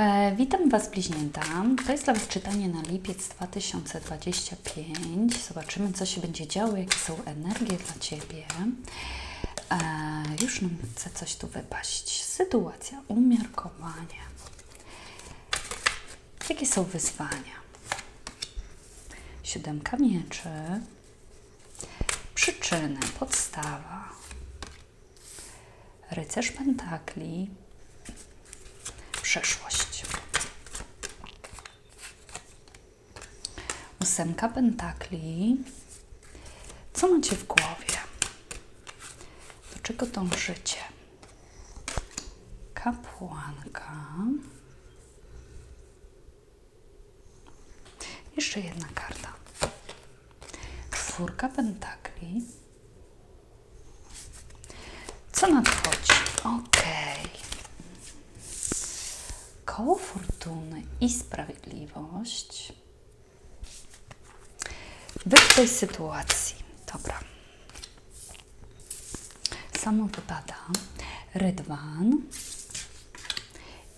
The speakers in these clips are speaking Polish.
E, witam Was, bliźnięta. To jest dla Was czytanie na lipiec 2025. Zobaczymy, co się będzie działo, jakie są energie dla Ciebie. E, już nam chce coś tu wypaść. Sytuacja, umiarkowanie. Jakie są wyzwania? Siódemka mieczy. Przyczyny, podstawa. Rycerz pentakli przeszłość. Ósemka pentakli. Co macie w głowie? Do czego dążycie? Kapłanka. Jeszcze jedna karta. Czwórka pentakli. Co nadchodzi? Okej koło fortuny i sprawiedliwość. Wy w tej sytuacji, dobra. Samo wypada rydwan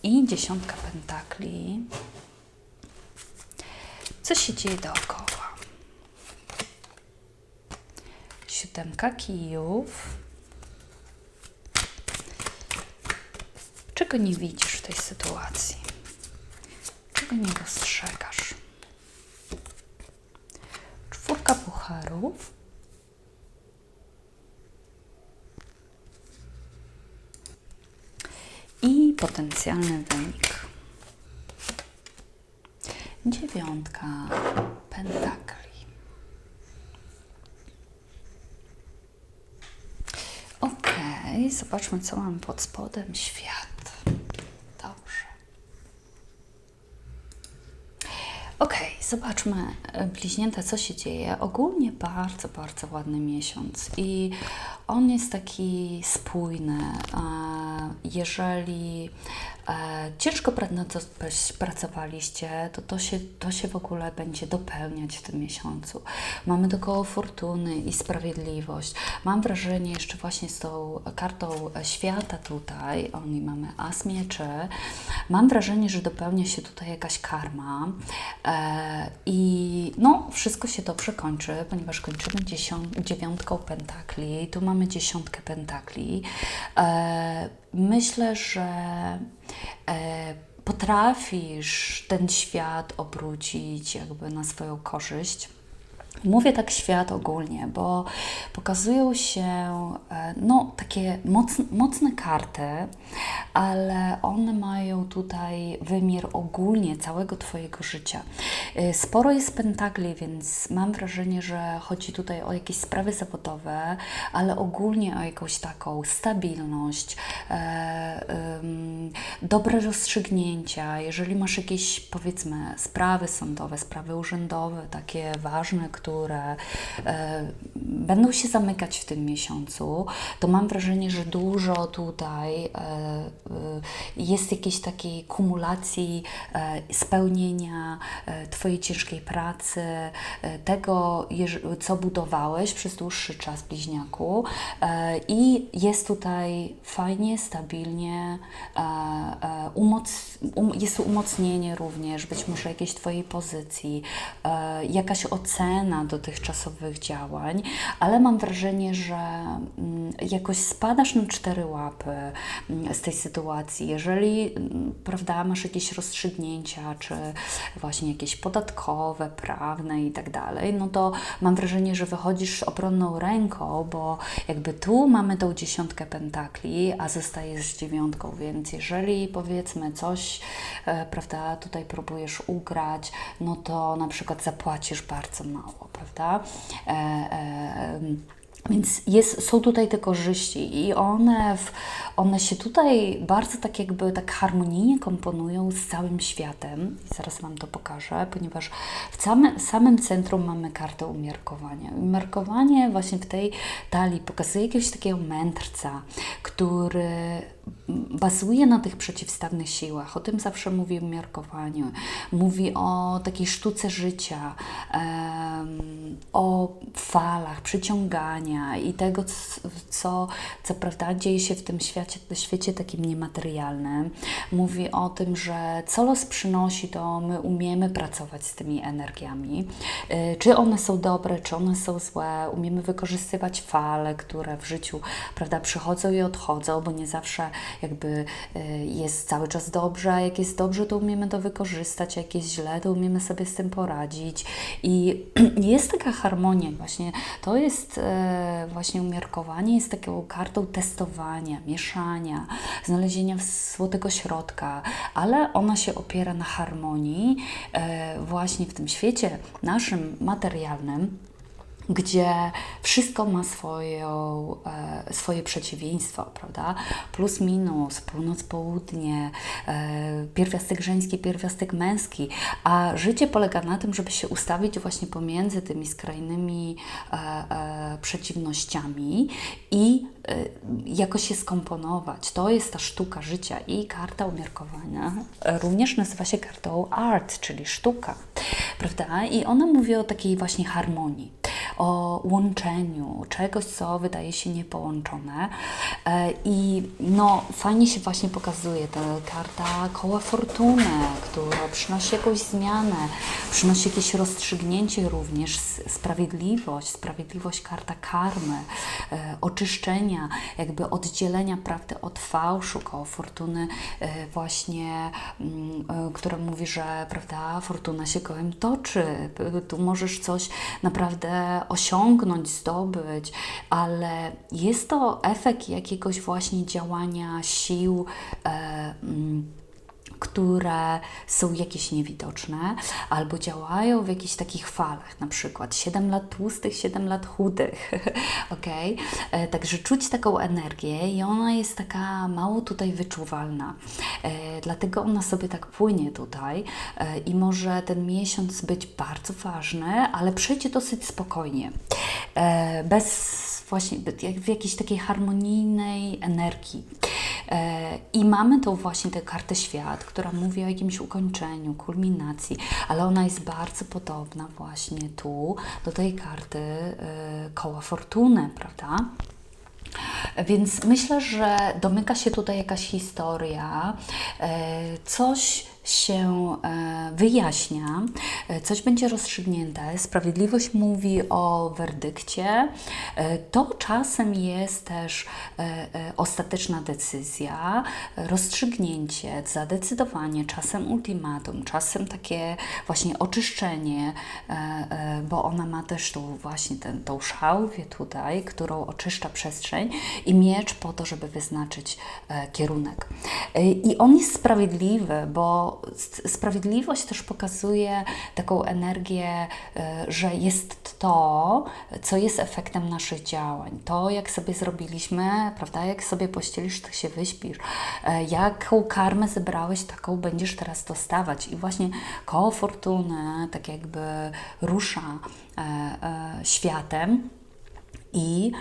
i dziesiątka pentakli. Co się dzieje dookoła? Siódemka kijów Czego nie widzisz w tej sytuacji? Czego nie dostrzegasz? Czwórka pucharów. I potencjalny wynik. Dziewiątka pentakli. Okej, zobaczmy, co mam pod spodem. Świat. Dobrze. Okej, zobaczmy, e, bliźnięta, co się dzieje. Ogólnie bardzo, bardzo ładny miesiąc i on jest taki spójny. Jeżeli e, ciężko pracowaliście, to to się, to się w ogóle będzie dopełniać w tym miesiącu. Mamy dookoła fortuny i sprawiedliwość. Mam wrażenie jeszcze właśnie z tą kartą świata tutaj, oni mamy as mieczy, mam wrażenie, że dopełnia się tutaj jakaś karma e, i no, wszystko się dobrze kończy, ponieważ kończymy dziewiątką pentakli, tu mamy dziesiątkę pentakli. E, myślę, że e, potrafisz ten świat obrócić jakby na swoją korzyść. Mówię tak świat ogólnie, bo pokazują się e, no, takie mocne, mocne karty, ale one mają tutaj wymiar ogólnie całego Twojego życia. E, sporo jest pentakli, więc mam wrażenie, że chodzi tutaj o jakieś sprawy zawodowe, ale ogólnie o jakąś taką stabilność, e, e, dobre rozstrzygnięcia. Jeżeli masz jakieś, powiedzmy, sprawy sądowe, sprawy urzędowe, takie ważne, które e, będą się zamykać w tym miesiącu, to mam wrażenie, że dużo tutaj e, e, jest jakiejś takiej kumulacji spełnienia Twojej ciężkiej pracy, tego, co budowałeś przez dłuższy czas bliźniaku. I jest tutaj fajnie, stabilnie, umoc, um, jest umocnienie również, być może jakiejś Twojej pozycji, jakaś ocena, ocena dotychczasowych działań, ale mam wrażenie, że mm, jakoś spadasz na cztery łapy mm, z tej sytuacji. Jeżeli mm, prawda, masz jakieś rozstrzygnięcia, czy właśnie jakieś podatkowe, prawne i tak dalej, no to mam wrażenie, że wychodzisz obronną ręką, bo jakby tu mamy tą dziesiątkę pentakli, a zostajesz z dziewiątką, więc jeżeli powiedzmy coś, e, prawda, tutaj próbujesz ugrać, no to na przykład zapłacisz bardzo mało prawda? E, e, więc jest, są tutaj te korzyści i one, w, one się tutaj bardzo tak jakby tak harmonijnie komponują z całym światem. I zaraz Wam to pokażę, ponieważ w samym, samym centrum mamy kartę umiarkowania. Umiarkowanie właśnie w tej talii pokazuje jakiegoś takiego mędrca, który bazuje na tych przeciwstawnych siłach. O tym zawsze mówi w miarkowaniu. Mówi o takiej sztuce życia, o falach, przyciągania i tego, co, co prawda dzieje się w tym świecie, świecie takim niematerialnym. Mówi o tym, że co los przynosi, to my umiemy pracować z tymi energiami. Y, Czy one są dobre, czy one są złe, umiemy wykorzystywać fale, które w życiu prawda, przychodzą i odchodzą, bo nie zawsze jakby y, jest cały czas dobrze, a jak jest dobrze, to umiemy to wykorzystać, a jak jest źle, to umiemy sobie z tym poradzić. I jest taka harmonia właśnie, to jest e, właśnie umiarkowanie, jest taką kartą testowania, mieszania, znalezienia złotego środka, ale ona się opiera na harmonii e, właśnie w tym świecie naszym materialnym, gdzie wszystko ma swoją, e, swoje przeciwieństwo, prawda? Plus, minus, północ, południe, e, pierwiastek żeński, pierwiastek męski, a życie polega na tym, żeby się ustawić właśnie pomiędzy tymi skrajnymi e, przeciwnościami i jakoś się skomponować. To jest ta sztuka życia i karta umiarkowania również nazywa się kartą art, czyli sztuka, prawda? I ona mówi o takiej właśnie harmonii o łączeniu czegoś, co wydaje się niepołączone. E, I no, fajnie się właśnie pokazuje ta karta koła fortuny, która przynosi jakąś zmianę, przynosi jakieś rozstrzygnięcie również, sprawiedliwość, sprawiedliwość karta karmy, e, oczyszczenia, jakby oddzielenia prawdy od fałszu, koło fortuny e, właśnie, mm, która mówi, że prawda, fortuna się kołem toczy, tu możesz coś naprawdę osiągnąć, zdobyć, ale jest to efekt jakiegoś właśnie działania sił. Które są jakieś niewidoczne albo działają w jakichś takich falach, na przykład 7 lat tłustych, 7 lat chudych, ok? E, Także czuć taką energię i ona jest taka mało tutaj wyczuwalna, e, dlatego ona sobie tak płynie tutaj e, i może ten miesiąc być bardzo ważny, ale przejdzie dosyć spokojnie, bez właśnie w jakiejś takiej harmonijnej energii. E, I mamy tą właśnie tę kartę świat, która mówi o jakimś ukończeniu, kulminacji, ale ona jest bardzo podobna właśnie tu do tej karty e, koła fortuny, prawda? Więc myślę, że domyka się tutaj jakaś historia, e, coś się e, wyjaśnia, e, coś będzie rozstrzygnięte. Sprawiedliwość mówi o werdykcie. E, To czasem jest też ostateczna decyzja, rozstrzygnięcie, zadecydowanie, czasem ultimatum, czasem takie właśnie oczyszczenie, bo ona ma też tą właśnie ten, tą szałwię tutaj, którą oczyszcza przestrzeń i miecz po to, żeby wyznaczyć kierunek. I on jest sprawiedliwy, bo sprawiedliwość też pokazuje taką energię, e, że jest to, co jest efektem naszych działań. To, jak sobie zrobiliśmy, prawda, jak sobie pościelisz, to się wyśpisz. E, Jaką karmę zebrałeś, taką będziesz teraz dostawać. I właśnie koło fortuny tak jakby rusza e, światem i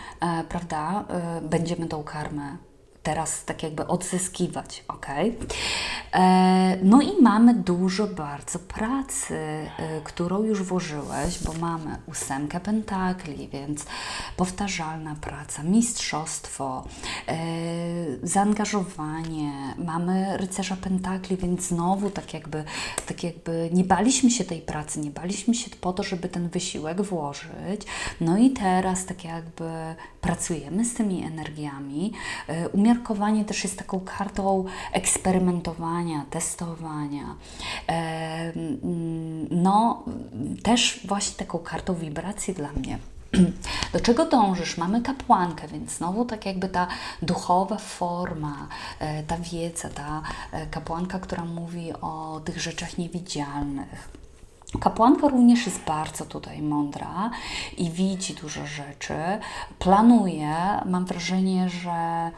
prawda, będziemy tą karmę teraz tak jakby odzyskiwać, ok? E, no i mamy dużo bardzo pracy, e, którą już włożyłeś, bo mamy ósemkę pentakli, więc powtarzalna praca, mistrzostwo, e, zaangażowanie, mamy rycerza pentakli, więc znowu tak jakby, tak jakby nie baliśmy się tej pracy, nie baliśmy się po to, żeby ten wysiłek włożyć, no i teraz tak jakby pracujemy z tymi energiami. E, Umiarkowanie też jest taką kartą eksperymentowania, testowania. No, też właśnie taką kartą wibracji dla mnie. Do czego dążysz? Mamy kapłankę, więc znowu tak jakby ta duchowa forma, e, ta wiedza, ta e, kapłanka, która mówi o tych rzeczach niewidzialnych. Kapłanka również jest bardzo tutaj mądra i widzi dużo rzeczy, planuje. Mam wrażenie, że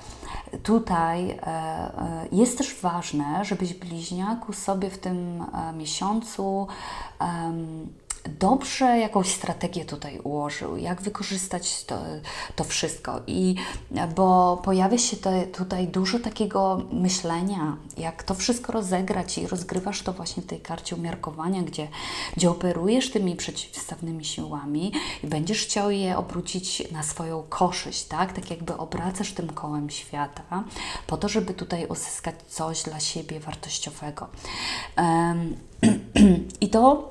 tutaj e, e, jest też ważne, żebyś bliźniaku sobie w tym e, miesiącu dobrze jakąś strategię tutaj ułożył, jak wykorzystać to, to wszystko. I bo pojawia się te, tutaj dużo takiego myślenia, jak to wszystko rozegrać i rozgrywasz to właśnie w tej karcie umiarkowania, gdzie, gdzie operujesz tymi przeciwstawnymi siłami i będziesz chciał je obrócić na swoją korzyść, tak? Tak jakby obracasz tym kołem świata, po to, żeby tutaj uzyskać coś dla siebie wartościowego. Um, I to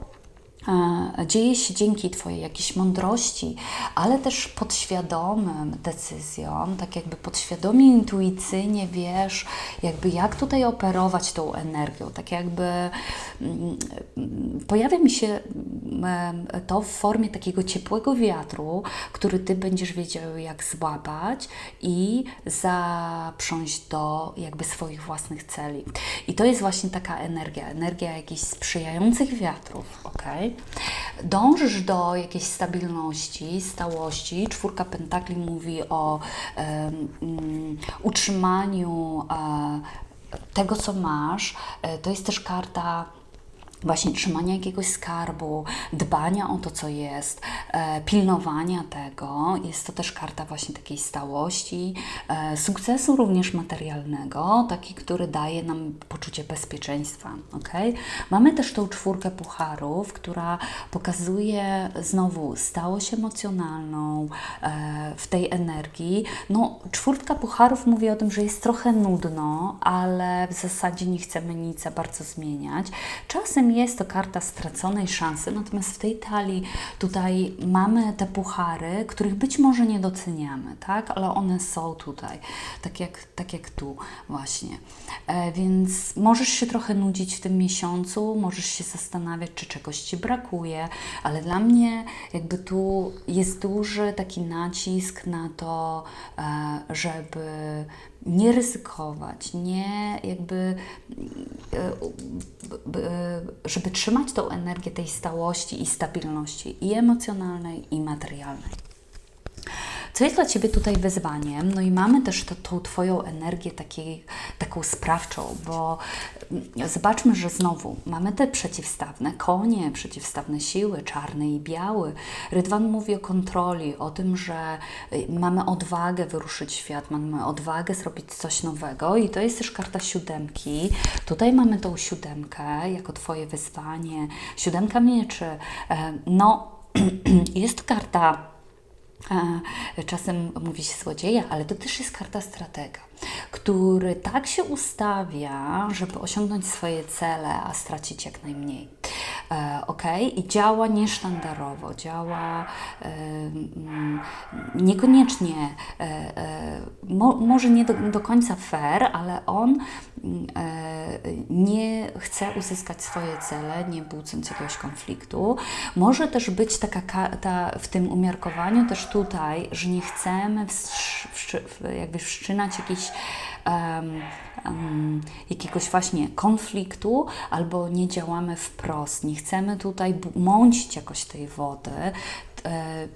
dzieje się dzięki Twojej jakiejś mądrości, ale też podświadomym decyzjom, tak jakby podświadomie, intuicyjnie wiesz, jakby jak tutaj operować tą energią, tak jakby mm, pojawia mi się mm, to w formie takiego ciepłego wiatru, który Ty będziesz wiedział jak złapać i zaprząść do jakby swoich własnych celi. I to jest właśnie taka energia, energia jakichś sprzyjających wiatrów, ok? Dążysz do jakiejś stabilności, stałości. Czwórka pentakli mówi o um, utrzymaniu e, tego, co masz. E, to jest też karta właśnie trzymania jakiegoś skarbu, dbania o to, co jest, e, pilnowania tego. Jest to też karta właśnie takiej stałości, e, sukcesu również materialnego, taki, który daje nam poczucie bezpieczeństwa. Okay? Mamy też tą czwórkę pucharów, która pokazuje znowu stałość emocjonalną e, w tej energii. No, czwórka pucharów mówi o tym, że jest trochę nudno, ale w zasadzie nie chcemy nic za bardzo zmieniać. Czasem jest to karta straconej szansy, natomiast w tej talii tutaj mamy te puchary, których być może nie doceniamy, tak? Ale one są tutaj, tak jak, tak jak tu właśnie. E, więc możesz się trochę nudzić w tym miesiącu, możesz się zastanawiać, czy czegoś Ci brakuje, ale dla mnie jakby tu jest duży taki nacisk na to, e, żeby nie ryzykować, nie jakby, e, e, żeby trzymać tą energię tej stałości i stabilności i emocjonalnej, i materialnej. Co jest dla Ciebie tutaj wyzwaniem? No i mamy też to, tą Twoją energię takiej, taką sprawczą, bo mm, zobaczmy, że znowu mamy te przeciwstawne konie, przeciwstawne siły, czarny i biały. Rydwan mówi o kontroli, o tym, że y, mamy odwagę wyruszyć świat, mamy odwagę zrobić coś nowego i to jest też karta siódemki. Tutaj mamy tą siódemkę jako Twoje wyzwanie. Siódemka mieczy. E, no, jest karta Czasem mówi się złodzieja, ale to też jest karta stratega, który tak się ustawia, żeby osiągnąć swoje cele, a stracić jak najmniej. E, ok? I działa niesztandarowo, działa e, mm, niekoniecznie, e, mo, może nie do, do, końca fair, ale on nie chce uzyskać swoje cele, nie budząc jakiegoś konfliktu. Może też być taka karta w tym umiarkowaniu też tutaj, że nie chcemy jakby wszczynać jakichś um, um, jakiegoś właśnie konfliktu, albo nie działamy wprost, nie chcemy tutaj mącić jakoś tej wody, E,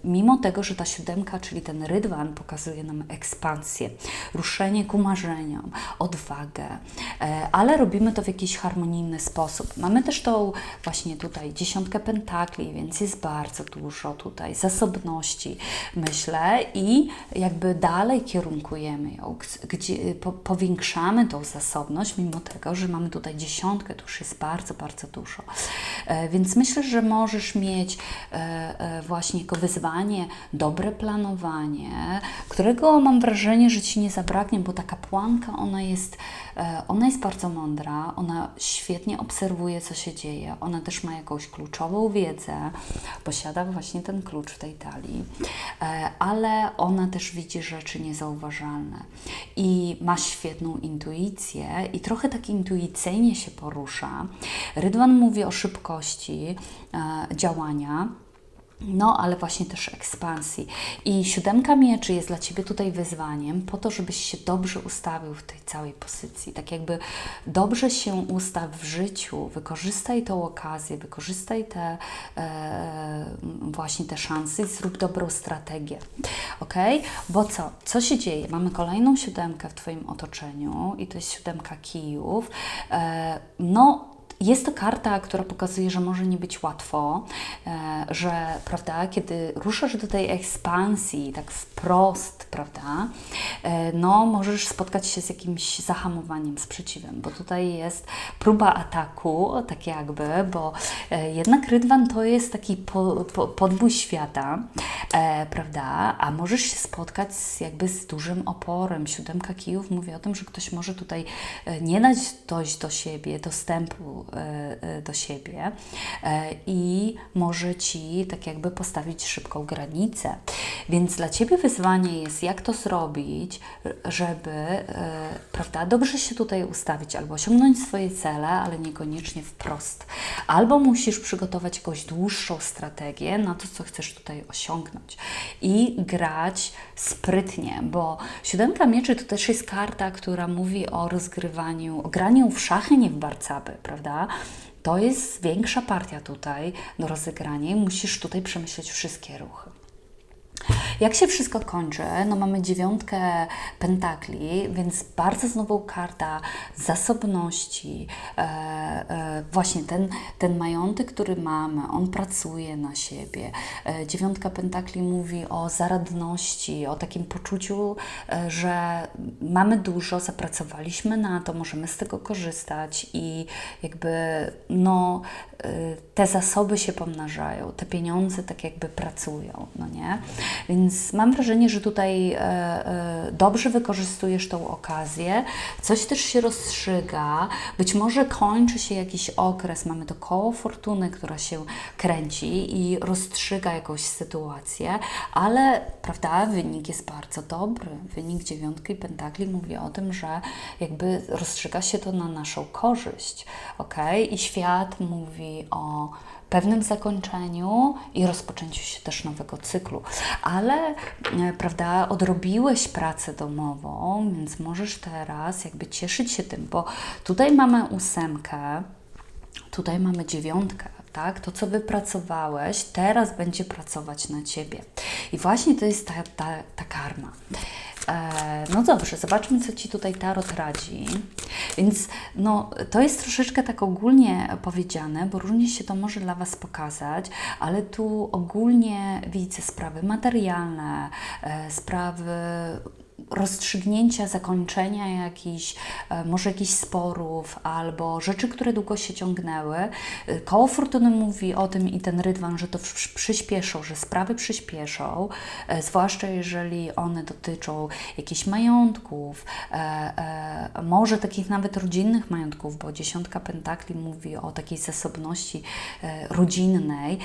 mimo tego, że ta siódemka, czyli ten rydwan, pokazuje nam ekspansję, ruszenie ku marzeniom, odwagę, e, ale robimy to w jakiś harmonijny sposób. Mamy też tą właśnie tutaj dziesiątkę pentakli, więc jest bardzo dużo tutaj zasobności, myślę, i jakby dalej kierunkujemy ją, gdzie po, powiększamy tą zasobność, mimo tego, że mamy tutaj dziesiątkę, to już jest bardzo, bardzo dużo. E, więc myślę, że możesz mieć właśnie jako wyzwanie dobre planowanie, którego mam wrażenie, że Ci nie zabraknie, bo ta kapłanka, ona jest, e, ona jest bardzo mądra, ona świetnie obserwuje, co się dzieje, ona też ma jakąś kluczową wiedzę, posiada właśnie ten klucz w tej talii, e, ale ona też widzi rzeczy niezauważalne i ma świetną intuicję i trochę tak intuicyjnie się porusza. Rydwan mówi o szybkości e, działania, no, ale właśnie też ekspansji. I siódemka mieczy jest dla Ciebie tutaj wyzwaniem po to, żebyś się dobrze ustawił w tej całej pozycji. Tak jakby dobrze się ustaw w życiu, wykorzystaj tą okazję, wykorzystaj te e, właśnie te szanse i zrób dobrą strategię. Ok? Bo co? Co się dzieje? Mamy kolejną siódemkę w Twoim otoczeniu i to jest siódemka kijów. E, no, jest to karta, która pokazuje, że może nie być łatwo, e, że prawda, kiedy ruszasz do tej ekspansji tak wprost, prawda, e, no możesz spotkać się z jakimś zahamowaniem, sprzeciwem, bo tutaj jest próba ataku, tak jakby, bo e, jednak rydwan to jest taki po, po, podbój świata, prawda, a możesz się spotkać z, jakby z dużym oporem. Siódemka kijów mówi o tym, że ktoś może tutaj nie dać dojść do siebie, dostępu do siebie e, i może Ci tak jakby postawić szybką granicę. Więc dla Ciebie wyzwanie jest, jak to zrobić, żeby e, prawda, dobrze się tutaj ustawić, albo osiągnąć swoje cele, ale niekoniecznie wprost. Albo musisz przygotować jakąś dłuższą strategię na to, co chcesz tutaj osiągnąć i grać sprytnie, bo siódemka mieczy to też jest karta, która mówi o rozgrywaniu, o graniu w szachy, nie w barcaby, prawda? To jest większa partia tutaj do rozegrania i musisz tutaj przemyśleć wszystkie ruchy. Jak się wszystko kończy, no mamy dziewiątkę pentakli, więc bardzo znowu karta zasobności. E, e, właśnie ten, ten majątek, który mamy, on pracuje na siebie. E, dziewiątka pentakli mówi o zaradności, o takim poczuciu, e, że mamy dużo, zapracowaliśmy na to, możemy z tego korzystać i jakby no, te zasoby się pomnażają, te pieniądze tak jakby pracują, no nie? Więc mam wrażenie, że tutaj e, e, dobrze wykorzystujesz tą okazję, coś też się rozstrzyga, być może kończy się jakiś okres, mamy to koło fortuny, która się kręci i rozstrzyga jakąś sytuację, ale prawda, wynik jest bardzo dobry. Wynik dziewiątki pentakli mówi o tym, że jakby rozstrzyga się to na naszą korzyść, ok? I świat mówi o pewnym zakończeniu i rozpoczęciu się też nowego cyklu. Ale, e, prawda, odrobiłeś pracę domową, więc możesz teraz jakby cieszyć się tym, bo tutaj mamy ósemkę, tutaj mamy dziewiątkę. Tak? To, co wypracowałeś, teraz będzie pracować na ciebie. I właśnie to jest ta, ta, ta karma. E, no dobrze, zobaczmy, co Ci tutaj Tarot radzi. Więc no, to jest troszeczkę tak ogólnie powiedziane, bo różnie się to może dla Was pokazać, ale tu ogólnie widzę sprawy materialne, e, sprawy rozstrzygnięcia, zakończenia jakichś, e, może jakichś sporów albo rzeczy, które długo się ciągnęły. E, koło Fortuny mówi o tym i ten rydwan, że to przyspieszą, że sprawy przyspieszą, e, zwłaszcza jeżeli one dotyczą jakichś majątków, może takich nawet rodzinnych majątków, bo dziesiątka pentakli mówi o takiej zasobności rodzinnej.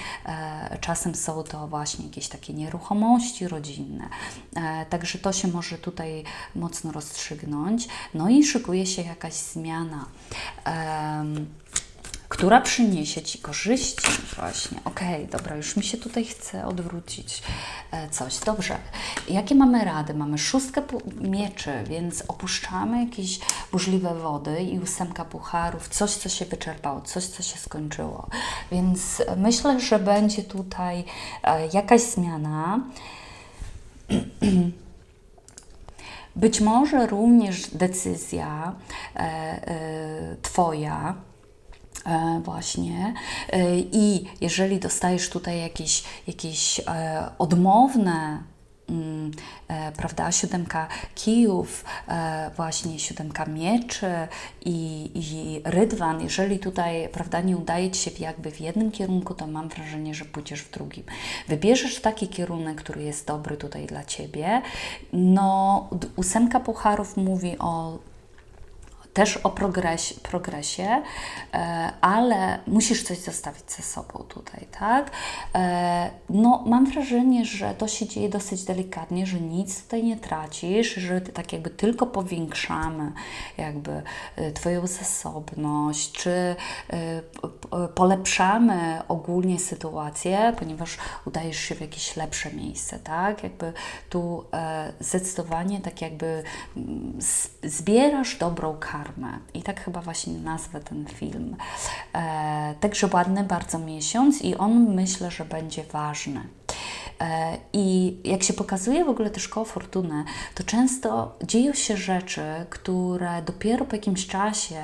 Czasem są to właśnie jakieś takie nieruchomości rodzinne. Także to się może tutaj mocno rozstrzygnąć. No i szykuje się jakaś zmiana. Um, która przyniesie Ci korzyści. Właśnie, okej, okay, dobra, już mi się tutaj chce odwrócić e, coś. Dobrze, jakie mamy rady? Mamy szóstkę mieczy, więc opuszczamy jakieś burzliwe wody i ósemka pucharów, coś, co się wyczerpało, coś, co się skończyło. Więc myślę, że będzie tutaj e, jakaś zmiana. Być może również decyzja e, e, Twoja, e, właśnie. I jeżeli dostajesz tutaj jakieś, jakieś odmowne prawda, siódemka kijów, e, właśnie siódemka mieczy i, i rydwan, jeżeli tutaj, prawda, nie udaje Ci się jakby w jednym kierunku, to mam wrażenie, że pójdziesz w drugim. Wybierzesz taki kierunek, który jest dobry tutaj dla Ciebie. No, ósemka pucharów mówi o też o progresie, progresie, ale musisz coś zostawić ze sobą tutaj, tak? E, no, mam wrażenie, że to się dzieje dosyć delikatnie, że nic tutaj nie tracisz, że tak jakby tylko powiększamy jakby e, Twoją zasobność, czy e, polepszamy ogólnie sytuację, ponieważ udajesz się w jakieś lepsze miejsce, tak? Jakby tu zdecydowanie tak jakby mm, zbierasz dobrą kartę, karmę. I tak chyba właśnie nazwę ten film. E, także ładny bardzo miesiąc i on myślę, że będzie ważny. E, I jak się pokazuje w ogóle też koło fortuny, to często dzieją się rzeczy, które dopiero po jakimś czasie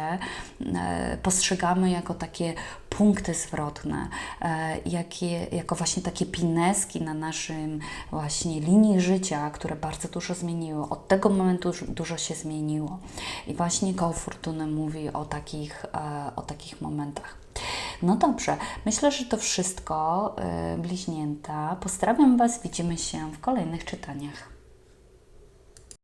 e, postrzegamy jako takie punkty zwrotne, e, jakie, jako właśnie takie pineski na naszym właśnie linii życia, które bardzo dużo zmieniło. Od tego momentu dużo się zmieniło. I właśnie koło fortuny mówi o takich, e, o takich momentach. No dobrze, myślę, że to wszystko, e, bliźnięta. Pozdrawiam Was, widzimy się w kolejnych czytaniach.